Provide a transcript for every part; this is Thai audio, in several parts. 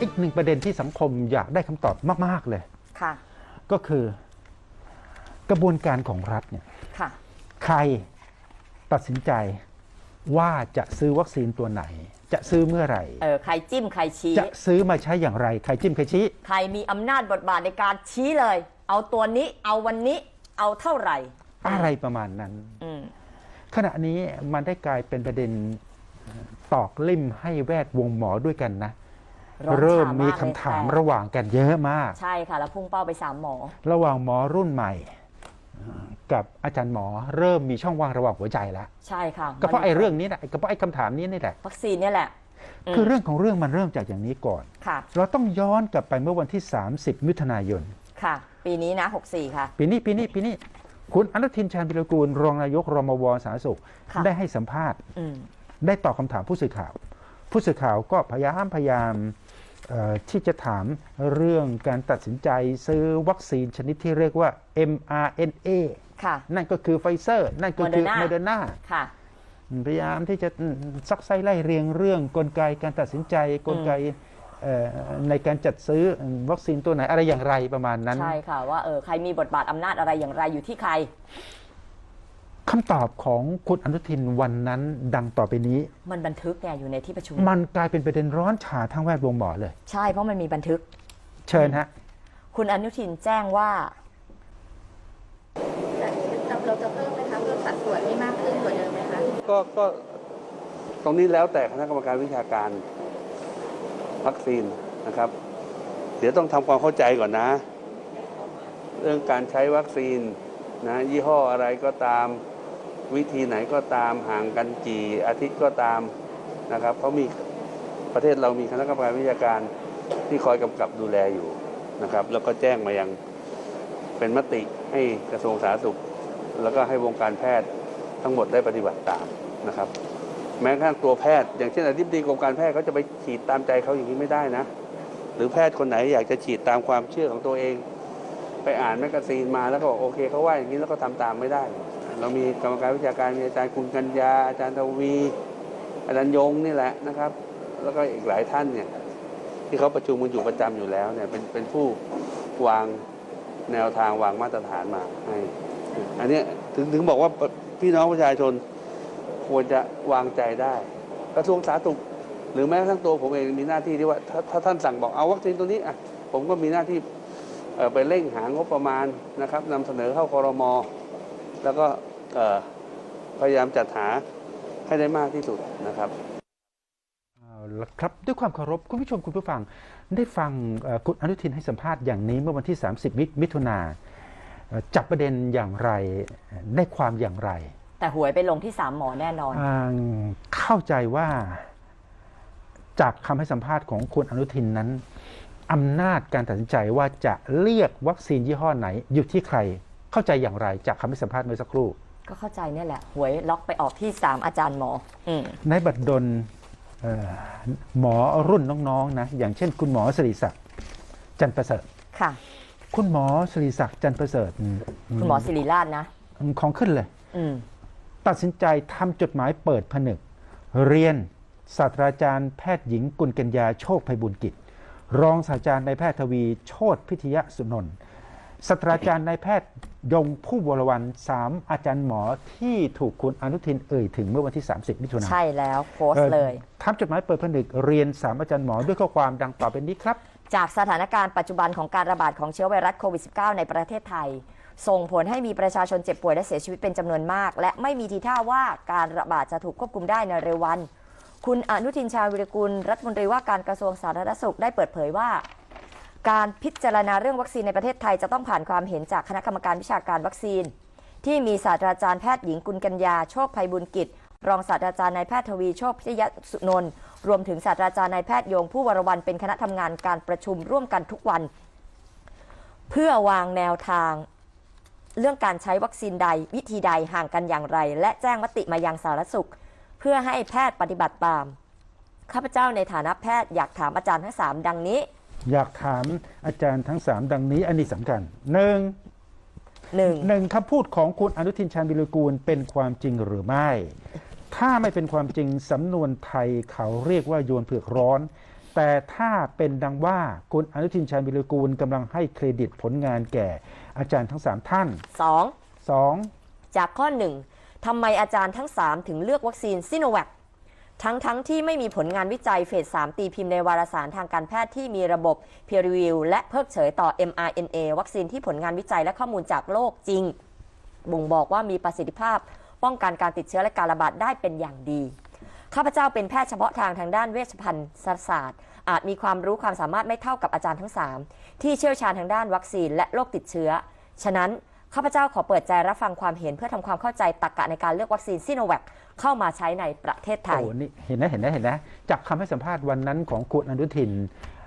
อีกหนึ่งประเด็นที่สังคมอยากได้คำตอบมาก ๆ เลย ค่ะ ก็คือกระบวนการของรัฐเนี่ยค่ะ ใครตัดสินใจว่าจะซื้อวัคซีนตัวไหน จะซื้อเมื่อไหร่ เออ ใครจิ้มใครชี้ จะซื้อมาใช้อย่างไร ใครจิ้มใครชี้ ใครมีอำนาจบทบาทในการชี้เลย เอาตัวนี้ เอาวันนี้ เอาเท่าไหร่ อะไรประมาณนั้น อืม ขณะนี้มันได้กลายเป็นประเด็นตอกลิ่มให้แวดวงหมอด้วยกันนะร้อน เริ่มฉ่มีกคำเลยถามแต่ระหว่างกันเยอะมาก ใช่ค่ะ แล้วพุ่งเป้าไปสามหมอ ระหว่างหมอรุ่นใหม่กับอาจารย์หมอเริ่มมีช่องว่างระหว่างหัวใจแล้วใช่ค่ะก็เพราะไอ้เรื่องนี้แหละก็เพราะไอ้คำถามนี้นี่แหละ วัคซีนเนี่ยแหละมคือเรื่องของเรื่องมันเริ่มจากอย่างนี้ก่อน ค่ะ เราต้องย้อนกลับไปเมื่อวันที่ 30 มิถุนายน ค่ะ ปีนี้นะ 64 ค่ะ ปีนี้ปีนี้ปีนี้ คุณอนุทินชาญวิรกูล รองนายกรมวสาธารณสุข ค่ะ ได้ให้สัมภาษณ์ อืม ได้ตอบคำถามผู้สื่อข่าว ผู้สื่อข่าวก็พยายามพยายามเอ่อ ที่จะถามเรื่องการตัดสินใจซื้อวัคซีนชนิดที่เรียกว่า mRNA ค่ะนั่นก็คือไฟเซอร์ นั่นก็คือ Moderna โมเดอร์นาค่ะพยายามที่จะซักไซไล่เรียงเรื่องกลไกการตัดสินใจกลไกเอ่อในการจัดซื้อวัคซีนตัวไหนอะไรอย่างไรประมาณนั้น ใช่ค่ะ ว่าเออใครมีบทบาทอำนาจอะไรอย่างไรอยู่ที่ใคร คำตอบของคุณอนุทินวันนั้นดังต่อไปนี้ มันบันทึกไงอยู่ในที่ประชุม มันกลายเป็นประเด็นร้อนฉาทั้งแวดวงหมอเลย ใช่เพราะมันมีบันทึก เชิญฮะ คุณอนุทินแจ้งว่าแต่เราจะเพิ่มไหมคะเพิ่มสัดส่วนให้มากขึ้นกว่าเดิมไหมคะก็ก็ตรงนี้แล้วแต่คณะกรรมการวิชาการวัคซีนนะครับ เดี๋ยวต้องทำความเข้าใจก่อนนะ เรื่องการใช้วัคซีนนะยี่ห้ออะไรก็ตาม วิธีไหนก็ตามห่างกันกี่อาทิตย์ก็ตามนะครับเขามีประเทศเรามีคณะกรรมการวิชาการที่คอยกำกับดูแลอยู่นะครับ แล้วก็แจ้งมายังเป็นมติให้กระทรวงสาธารณสุข แล้วก็ให้วงการแพทย์ทั้งหมดได้ปฏิบัติตามนะครับ แม้กระทั่งตัวแพทย์ อย่างเช่นอธิบดีกรมการแพทย์เขาจะไปฉีดตามใจเขาอย่างนี้ไม่ได้นะ หรือแพทย์คนไหนอยากจะฉีดตามความเชื่อของตัวเอง ไปอ่านแมกกาซีนมาแล้วก็บอกโอเคเขาว่าอย่างนี้แล้วก็ทำตามไม่ได้ เรามีกรรมการวิชาการมีอาจารย์คุณกัญญาอาจารย์ทวีอาจารย์ยงนี่แหละนะครับ แล้วก็อีกหลายท่านเนี่ยที่เขาประชุมกันอยู่ประจำอยู่แล้วเนี่ยเป็นเป็นผู้วางแนวทางวางมาตรฐานมาให้อันนี้ถึงถึงบอกว่าพี่น้องประชาชนควรจะวางใจได้ กระทรวงสาธารณสุขหรือแม้กระทั่งตัวผมเองมีหน้าที่ที่ว่าถ้าถ้าท่านสั่งบอกเอาวัคซีนตัวนี้อะผมก็มีหน้าที่ไปเร่งหางบประมาณนะครับนำเสนอเข้าคอรมอแล้วก็ พยายามจัดหาให้ได้มากที่สุดนะครับเอาละครับด้วยความเคารพคุณผู้ชมคุณผู้ฟังได้ฟังเอ่อคุณอนุทินให้สัมภาษณ์อย่างนี้เมื่อวันที่ 30 มิมิถุนาเอ่อจับประเด็นอย่างไรได้ความอย่างไร แต่หวยไปลงที่สามหมอแน่นอนอ่าเข้าใจว่าจากคำให้สัมภาษณ์ของคุณอนุทินนั้นอำนาจการตัดสินใจว่าจะเรียกวัคซีนยี่ห้อไหน อยู่ที่ใครเข้าใจอย่างไร จากคำให้สัมภาษณ์เมื่อสักครู่ ก็เข้าใจเนี่ยแหละหวยล็อกไปออกที่สามอาจารย์หมออืมในบัดดลเอ่อหมอรุ่นน้องๆนะอย่างเช่น คุณหมอสิริศักดิ์จันทร์ประเสริฐ ค่ะ คุณหมอสิริศักดิ์จันทร์ประเสริฐอืมคุณหมอศิริราชนะ ของขึ้นเลย อืม ตัดสินใจทำจดหมายเปิดผนึก เรียนศาสตราจารย์แพทย์หญิงกุลกัญญาโชคภัยบุญกิจ รองศาสตราจารย์นายแพทย์ทวีโชตพิทยสุนนท์ ศาสตราจารย์นายแพทย์ยงผู้วรวันสามอาจารย์หมอที่ถูกคุณอนุทินเอ่ยถึงเมื่อวันที่ 30 มิถุนายนใช่แล้วโพสต์เลยทำจดหมายเปิดผนึกเรียนสามอาจารย์หมอด้วยข้อความดังต่อไปนี้ครับ จากสถานการณ์ปัจจุบันของการระบาดของเชื้อไวรัสโควิด -19 ในประเทศไทย ส่งผลให้มีประชาชนเจ็บป่วยและเสียชีวิตเป็นจำนวนมาก และไม่มีทีท่าว่าการระบาดจะถูกควบคุมได้ในเร็ววัน คุณอนุทินชาญวิรกุลรัฐมนตรีว่าการกระทรวงสาธารณสุขได้เปิดเผยว่า การพิจารณาเรื่องวัคซีนในประเทศไทยจะต้องผ่านความเห็นจากคณะกรรมการวิชาการวัคซีน ที่มีศาสตราจารย์แพทย์หญิงกุลกัญญาโชคภัยบุญกิจ รองศาสตราจารย์นายแพทย์ทวีโชคพิทยสุนนท์รวมถึงศาสตราจารย์นายแพทย์โยงผู้วรวันเป็นคณะทำงานการประชุมร่วมกันทุกวัน เพื่อวางแนวทาง เรื่องการใช้วัคซีนใด วิธีใดห่างกันอย่างไร และแจ้งมติมายังสารสุข เพื่อให้แพทย์ปฏิบัติตาม ข้าพเจ้าในฐานะแพทย์อยากถามอาจารย์ทั้งสามดังนี้ อยากถามอาจารย์ทั้งสามดังนี้อันนี้สำคัญหนึ่ง 1. หนึ่งคำพูดของคุณอนุทินชาญวิรุกูลเป็นความจริงหรือไม่ ถ้าไม่เป็นความจริงสำนวนไทยเขาเรียกว่าโยนเผือกร้อน แต่ถ้าเป็นดังว่าคุณอนุทินชาญวิรุกูลกำลังให้เครดิตผลงานแก่อาจารย์ทั้งสามท่าน 2. สองจากข้อ1ทำไมอาจารย์ทั้ง3ถึงเลือกวัคซีนซิโนแวค ทั้งทั้งที่ไม่มีผลงานวิจัยเฟส 3 ตีพิมพ์ในวารสารทางการแพทย์ที่มีระบบ peer review และเพิกเฉยต่อ mRNA วัคซีนที่ผลงานวิจัยและข้อมูลจากโลกจริง บ่งบอกว่ามีประสิทธิภาพ ป้องกันการติดเชื้อและการระบาดได้เป็นอย่างดี ข้าพเจ้าเป็นแพทย์เฉพาะทางทางด้านเวชภัณฑ์ศาสตร์ อาจมีความรู้ความสามารถไม่เท่ากับอาจารย์ทั้ง 3 ที่เชี่ยวชาญทางด้านวัคซีนและโรคติดเชื้อ ฉะนั้น ข้าพเจ้าขอเปิดใจรับฟังความเห็นเพื่อทำความเข้าใจตรรกะในการเลือกวัคซีนซิโนแวคเข้ามาใช้ในประเทศไทยโอ้นี่เห็นนะเห็นนะเห็นนะจากคำให้สัมภาษณ์วันนั้นของคุณอนุทิน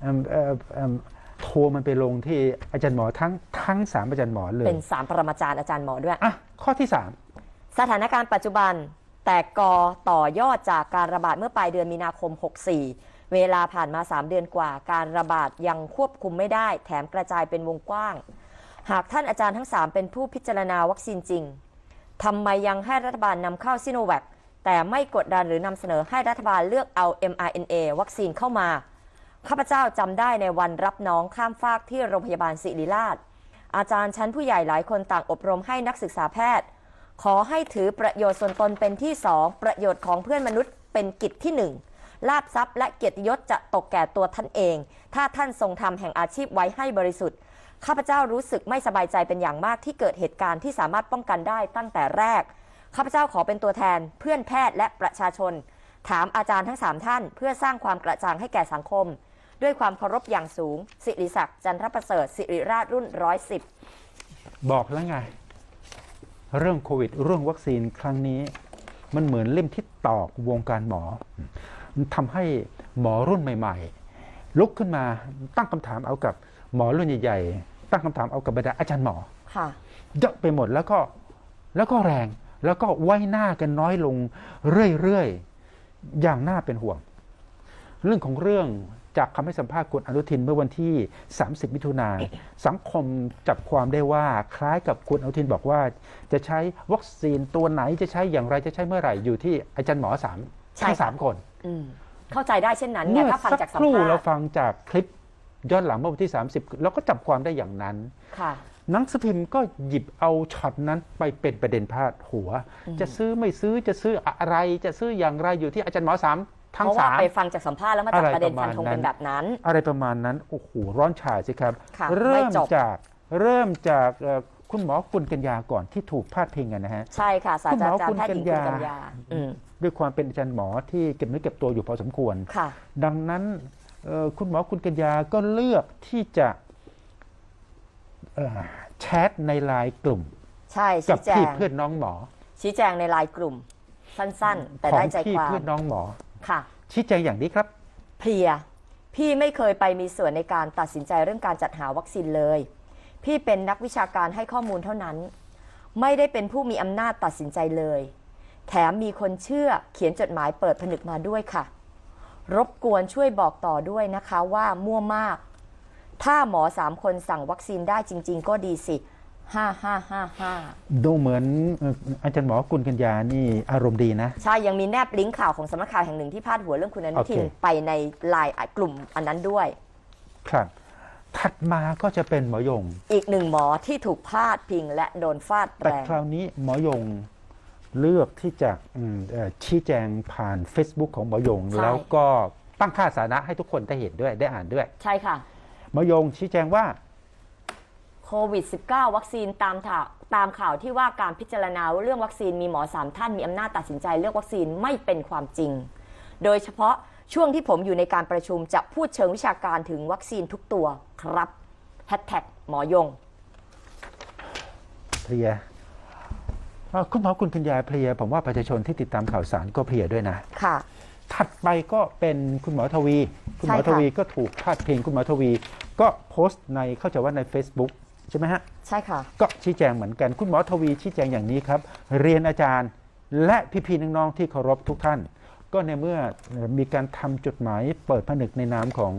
เอิ่มเอ่อเอิ่มทัวร์มันไปลงที่อาจารย์หมอทั้งทั้งสามอาจารย์หมอเลยเป็นสามปรมาจารย์อาจารย์หมอด้วยอะข้อที่สามสถานการณ์ปัจจุบันแต่กอต่อยอดจากการระบาดเมื่อปลายเดือนมีนาคม 64 เวลาผ่านมา 3 เดือนกว่า การระบาดยังควบคุมไม่ได้ แถมกระจายเป็นวงกว้าง หากท่านอาจารย์ทั้ง 3 เป็นผู้พิจารณาวัคซีนจริงทำไมยังให้รัฐบาลนำเข้าซิโนแวคแต่ไม่กดดันหรือนำเสนอให้รัฐบาลเลือกเอา mRNA วัคซีนเข้ามา ข้าพเจ้าจำได้ในวันรับน้องข้ามฟากที่โรงพยาบาลศิริราช อาจารย์ชั้นผู้ใหญ่หลายคนต่างอบรมให้นักศึกษาแพทย์ ขอให้ถือประโยชน์ส่วนตนเป็นที่สองประโยชน์ของเพื่อนมนุษย์เป็นกิจที่หนึ่งลาบทรัพย์และเกียรติยศจะตกแก่ตัวท่านเอง ถ้าท่านทรงทำแห่งอาชีพไว้ให้บริสุทธิ์ ข้าพเจ้ารู้สึกไม่สบายใจเป็นอย่างมากที่เกิดเหตุการณ์ที่สามารถป้องกันได้ตั้งแต่แรก ข้าพเจ้าขอเป็นตัวแทน เพื่อนแพทย์และประชาชน ถามอาจารย์ทั้งสามท่าน เพื่อสร้างความกระจ่างให้แก่สังคม ด้วยความเคารพอย่างสูง สิริศักดิ์จันทรประเสริฐสิริราชรุ่นร้อยสิบบอกแล้วไง เรื่องโควิดเรื่องวัคซีนครั้งนี้ มันเหมือนเล่มที่ตอกวงการหมอมันทำให้หมอรุ่นใหม่ ๆ ลุกขึ้นมาตั้งคำถามเอากับ หมอรุ่นใหญ่ๆตั้งคำถามเอากับบรรดาอาจารย์หมอค่ะเยอะไปหมดแล้วก็แล้วก็แรง แล้วก็ไว้หน้ากันน้อยลงเรื่อยๆอย่างน่าเป็นห่วง เรื่องของเรื่องจากคำให้สัมภาษณ์คุณอนุทินเมื่อวันที่ 30 มิถุนาสังคมจับความได้ว่าคล้ายกับคุณอนุทินบอกว่า จะใช้วัคซีนตัวไหนจะใช้อย่างไรจะใช้เมื่อไหร่อยู่ที่อาจารย์หมอสามใช่ทั้งค่ะสามคนอืมเข้าใจได้เช่นนั้นไงเมื่อถ้าฟังสักจากสัมครู่ภาเราษณ์ฟังจากคลิป ย้อนหลังเมื่อวันที่ 30 เราก็จับความได้อย่างนั้นค่ะหนังสือพิมพ์ก็หยิบเอาช็อตนั้นไปเป็นประเด็นพาดหัว จะซื้อไม่ซื้อจะซื้ออะไรจะซื้ออย่างไรอยู่ที่อาจารย์หมอสามทั้งเพราะว่าสามไปฟังจากสัมภาษณ์แล้วมาจับอะไรประเด็นประมาฟัณนธงนั้นเป็นแบบนั้น อะไรประมาณนั้นโอ้โหร้อนฉาสิครับค่ะเริ่ไม่มจบจากเริ่มจากเอ่อคุณหมอกุลกัญญาก่อนที่ถูกพาดพิงกันนะฮะใช่ค่ะศาสตราจารคุณย์หมอแพทย์หญิงกุกุลลกักัญญญาญาอืมด้วยความเป็นอาจารย์หมอที่เก็บเนื้อเก็บตัวอยู่พอสมควรค่ะดังนั้นเอ่อ คุณหมอคุณกัญญาก็เลือกที่จะเอ่อแชทในไลน์กลุ่ม ใช่กัชี้บแจพี่งเพื่อนน้องหมอ ชี้แจงในไลน์กลุ่ม สั้นๆ แต่ของได้ใจพี่ความเพื่อนน้องหมอค่ะ ชี้แจงอย่างนี้ครับเพลียพี่ไม่เคยไปมีส่วนในการตัดสินใจเรื่องการจัดหาวัคซีนเลย พี่เป็นนักวิชาการให้ข้อมูลเท่านั้น ไม่ได้เป็นผู้มีอำนาจตัดสินใจเลย แถมมีคนเชื่อเขียนจดหมายเปิดผนึกมาด้วยค่ะ รบกวนช่วยบอกต่อด้วยนะคะว่ามั่วมาก ถ้าหมอสามคนสั่งวัคซีนได้จริง ๆ ก็ดีสิห้าห้าห้าห้าดูเหมือนเอ่ออาจารย์หมอกุลกัญญานี่อารมณ์ดีนะ ใช่ ยังมีแนบลิงก์ข่าวของสำนักข่าวแห่งหนึ่งที่พาดหัวเรื่องคุณอนุทินโอเคไปในไลน์กลุ่มอันนั้นด้วย ครับถัดมาก็จะเป็นหมอยง อีกหนึ่งหมอที่ถูกพาดพิงและโดนฟาดแต่แรงคราวนี้หมอยง เลือกที่จะอืมเอ่อชี้แจงผ่าน Facebook ของหมอยง แล้วก็ตั้งค่าสาระให้ทุกคนได้เห็นด้วยได้อ่านด้วย ใช่ค่ะหมอยงชี้แจงว่าโควิด -19 วัคซีนตามข่าวตามข่าวที่ว่าการพิจารณาเรื่องวัคซีนมีหมอสามท่านมีอำนาจตัดสินใจเลือกวัคซีนไม่เป็นความจริง โดยเฉพาะช่วงที่ผมอยู่ในการประชุมจะพูดเชิงวิชาการถึงวัคซีนทุกตัวครับแฮชแท็กหมอยงเพลียเอ่อ คุณหมอคุณกัญญาเพลีย ผมว่าประชาชนที่ติดตามข่าวสารก็เพลียด้วยนะ ค่ะ ถัดไปก็เป็นคุณหมอทวี คุณหมอใช่ค่ะทวีก็ถูกพาดพิงคุณหมอทวี ก็โพสต์ในเข้าใจว่าใน Facebook ใช่ไหมฮะ ใช่ค่ะ ก็ชี้แจงเหมือนกันคุณหมอทวีชี้แจงอย่างนี้ครับ เรียนอาจารย์และพี่ๆน้องๆที่เคารพทุกท่าน ก็ในเมื่อเอ่อมีการทำจดหมายเปิดผนึกในนามของ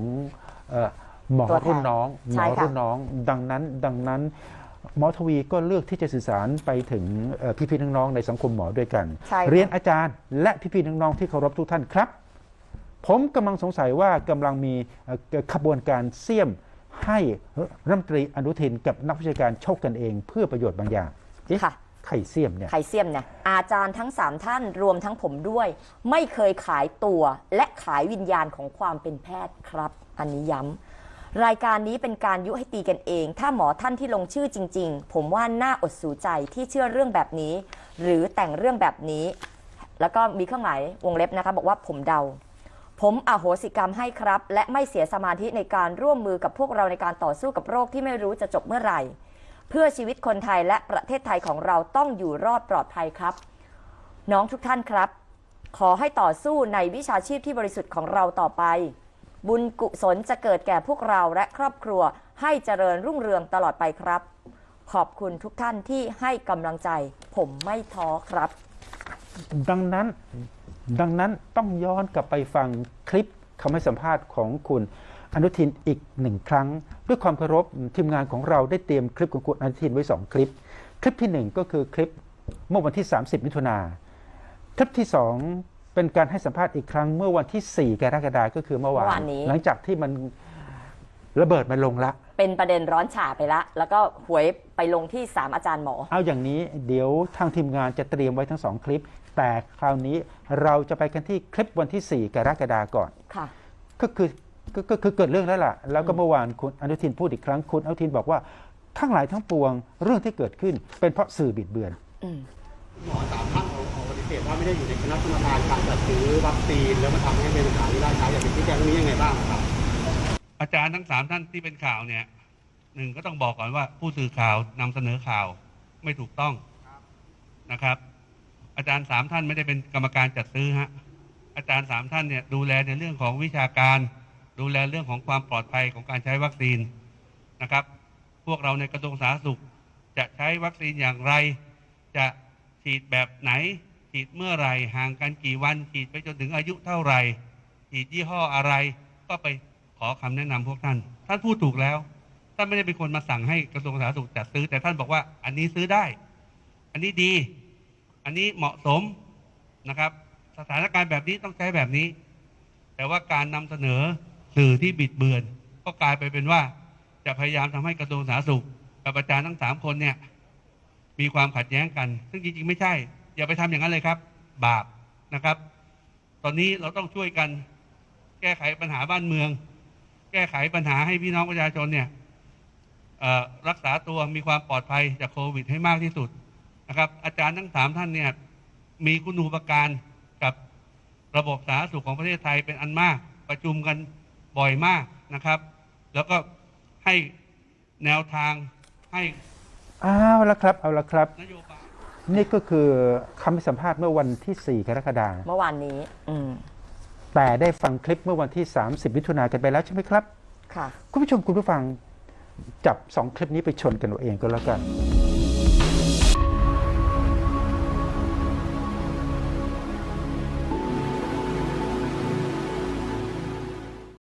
เอ่อหมอตัวแทนรุ่นน้องหใช่มอค่ะ รุ่นน้อง ดังนั้นดังนั้น หมอทวีก็เลือกที่จะสื่อสารไปถึงเอ่อพี่ๆน้องๆในสังคมหมอด้วยกันใช่ค่ะเรียนอาจารย์ และพี่ๆน้องๆที่เคารพทุกท่านครับ ผมกำลังสงสัยว่ากำลังมีเอ่อขบวนการเสี่ยมให้รัฐมนตรีอนุทินกับนักวิชาการโชคกันเองเพื่อประโยชน์บางอย่างเอ๊ะค่ะใครเสี่ยมเนี่ยไข่เซียมเนี่ยอาจารย์ทั้ง 3 ท่านรวมทั้งผมด้วย ไม่เคยขายตัวและขายวิญญาณของความเป็นแพทย์ครับ อันนี้ย้ำ รายการนี้เป็นการยุให้ตีกันเอง ถ้าหมอท่านที่ลงชื่อจริง ๆ ผมว่าน่าอดสูใจที่เชื่อเรื่องแบบนี้ หรือแต่งเรื่องแบบนี้ แล้วก็มีเครื่องหมายวงเล็บนะคะ บอกว่าผมเดา ผมอโหสิกรรมให้ครับ และไม่เสียสมาธิในการร่วมมือกับพวกเราในการต่อสู้กับโรคที่ไม่รู้จะจบเมื่อไหร่ เพื่อชีวิตคนไทยและประเทศไทยของเราต้องอยู่รอดปลอดภัยครับ น้องทุกท่านครับ ขอให้ต่อสู้ในวิชาชีพที่บริสุทธิ์ของเราต่อไป บุญกุศลจะเกิดแก่พวกเราและครอบครัวให้เจริญรุ่งเรืองตลอดไปครับ ขอบคุณทุกท่านที่ให้กำลังใจ ผมไม่ท้อครับ ดังนั้นดังนั้นต้องย้อนกลับไปฟังคลิปคำให้สัมภาษณ์ของคุณอนุทินอีกหนึ่งครั้ง ด้วยความเคารพทีมงานของเราได้เตรียมคลิปของคุณอนุทินไว้สองคลิป คลิปที่หนึ่งก็คือคลิปเมื่อวันที่ 30 มิถุนาคลิปที่สอง เป็นการให้สัมภาษณ์อีกครั้งเมื่อวันที่ 4 กรกฎาคมก็คือเมื่อวาเมื่อวานนนี้ หลังจากที่มันระเบิดมันลงละ เป็นประเด็นร้อนฉาไปละ แล้วก็หวยไปลงที่ 3 อาจารย์หมอ เอาอย่างนี้เดี๋ยวทางทีมงานจะเตรียมไว้ทั้งสองคลิป แต่คราวนี้เราจะไปกันที่คลิปวันที่ 4 กรกฎาคมก่อน ค่ะ ก็คือก็ก็คือเกิดเรื่องแล้วล่ะ แล้วก็เมื่อวานคุณอนุทินพูดอีกครั้งคุณอนุทินบอกว่าทั้งหลายทั้งปวงเรื่องที่เกิดขึ้น เป็นเพราะสื่อบิดเบือนอืมหมอสามท่านของปฏิ เสธว่าไม่ได้อยู่ในคณะกรรมการการจัดซื้อวัคซีนแล้วมันทำให้เป็นปัญหาที่ล่าช้าอยากจะชี้แจงเรื่องนี้ยังไงบ้างครับ อาจารย์ทั้งสามท่านที่เป็นข่าวเนี่ยหนึ่งก็ต้องบอกก่อนว่าผู้สื่อข่าวนำเสนอข่าวไม่ถูกต้องนะครับ อาจารย์สามท่านไม่ได้เป็นกรรมการจัดซื้อฮะอาจารย์สามท่านเนี่ยดูแลในเรื่องของวิชาการ ดูแลเรื่องของความปลอดภัยของการใช้วัคซีนนะครับ พวกเราในกระทรวงสาธารณสุขจะใช้วัคซีนอย่างไร จะฉีดแบบไหน ฉีดเมื่อไหร่ ห่างกันกี่วันฉีดไปจนถึงอายุเท่าไหร่ ฉีดยี่ห้ออะไร ก็ไปขอคำแนะนำพวกท่าน ท่านพูดถูกแล้วท่านไม่ได้เป็นคนมาสั่งให้กระทรวงสาธารณสุขจัดซื้อ แต่ท่านบอกว่าอันนี้ซื้อได้ อันนี้ดี อันนี้เหมาะสมนะครับ สถานการณ์แบบนี้ต้องใช้แบบนี้ แต่ว่าการนำเสนอสื่อที่บิดเบือน ก็กลายไปเป็นว่าจะพยายามทำให้กระทรวงสาธารณสุขกับอาจารย์ทั้งสามคนเนี่ยมีความขัดแย้งกัน ซึ่งจริงๆไม่ใช่ อย่าไปทำอย่างนั้นเลยครับ บาปนะครับ ตอนนี้เราต้องช่วยกันแก้ไขปัญหาบ้านเมือง แก้ไขปัญหาให้พี่น้องประชาชนเนี่ยเอ่อรักษาตัวมีความปลอดภัยจากโควิดให้มากที่สุดนะครับ อาจารย์ทั้งสามท่านเนี่ยมีคุณูปการกับระบบสาธารณสุขของประเทศไทยเป็นอันมาก ประชุมกันบ่อยมากนะครับ แล้วก็ให้แนวทางให้เอาละครับ เอาละครับ นโยบาย นี่ก็คือคำให้สัมภาษณ์เมื่อวันที่ 4 กรกฎาคมเมื่อวานนี้ อืมแต่ได้ฟังคลิปเมื่อวันที่ 30มิถุนายนกันไปแล้วใช่ไหมครับ ค่ะ คุณผู้ชมคุณผู้ฟังจับสองคลิปนี้ไปชนกันเอาเองก็แล้วกัน